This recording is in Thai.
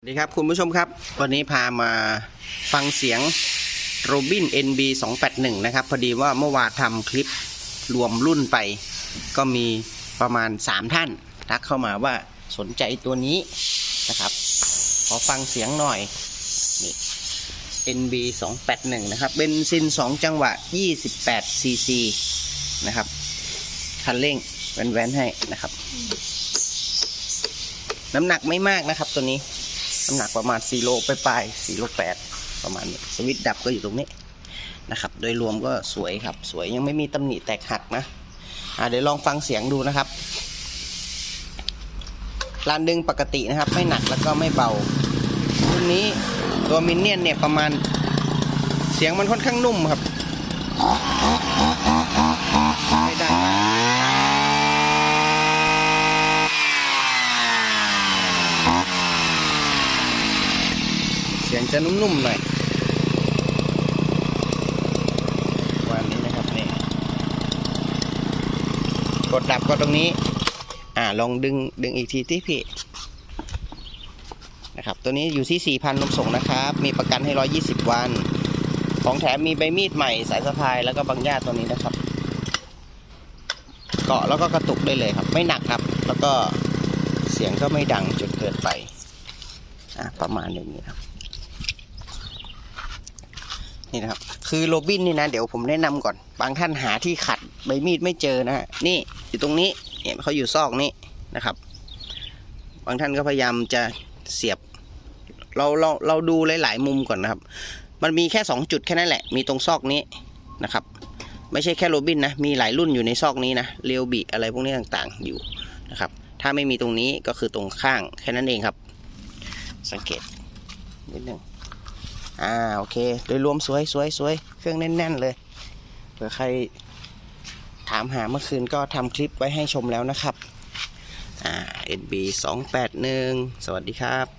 สวัสดีครับคุณผู้ชมครับ วันนี้พามาฟังเสียงโรบิน NB 281นะครับ พอดีว่าเมื่อวานทำคลิปรวมรุ่นไป ก็มีประมาณ 3 ท่าน ทักเข้ามาว่าสนใจตัวนี้นะครับ ขอฟังเสียงหน่อยนี่ NB 281นะครับเบนซิน 2 จังหวะ 28 cc นะครับ คันเร่งแว้นๆให้นะครับ น้ำหนักไม่มากนะครับตัวนี้ น้ำหนักประมาณ4โลไปปลาย4โล8ประมาณนี้สวิตช์ดับก็อยู่ตรงนี้นะครับ โดยรวมก็สวยครับ สวยยังไม่มีตำหนิแตกหักนะอ่าเดี๋ยวลองฟังเสียงดูนะครับลานดึงปกตินะครับ ไม่หนักแล้วก็ไม่เบารุ่นนี้ตัวมินเนี่ยนเนี่ยประมาณเสียงมันค่อนข้างนุ่มครับไม่ได้มาก เสียงจะนุ่มๆหน่อยวันนี้นะครับนี่กดดับก็ตรงนี้ อ่าลองดึงดึงอีกทีที่พี่นะครับตัวนี้อยู่ที่ 4,000นมส่งนะครับ มีประกันให้ 120 วัน ของแถมมีใบมีดใหม่สายสะพายแล้วก็บางญาติตัวนี้นะครับ เกาะแล้วก็กระตุกได้เลยครับ ไม่หนักครับ แล้วก็เสียงก็ไม่ดังจนเกินไป อะประมาณอย่างนี้ครับ นี่นะครับ คือโรบินนี่นะเดี๋ยวผมแนะนำก่อน บางท่านหาที่ขัดใบมีดไม่เจอนะฮะนี่อยู่ตรงนี้เนี่ยเขาอยู่ซอกนี้นะครับ บางท่านก็พยายามจะเสียบ เราเราเราดูหลาย ๆ มุมก่อนนะครับ มันมีแค่สองจุดแค่นั้นแหละ มีตรงซอกนี้นะครับ ไม่ใช่แค่โรบินนะ มีหลายรุ่นอยู่ในซอกนี้นะเรียวบิอะไรพวกนี้ต่างๆอยู่นะครับ ถ้าไม่มีตรงนี้ก็คือตรงข้างแค่นั้นเองครับ สังเกตนิดนึง อ่าโอเค โดยรวมสวยสวยสวยเครื่องแน่น ๆ เลยเผื่อใครถามหาเมื่อคืนก็ทำคลิปไว้ให้ชมแล้วนะครับอ่า NB 281สวัสดีครับ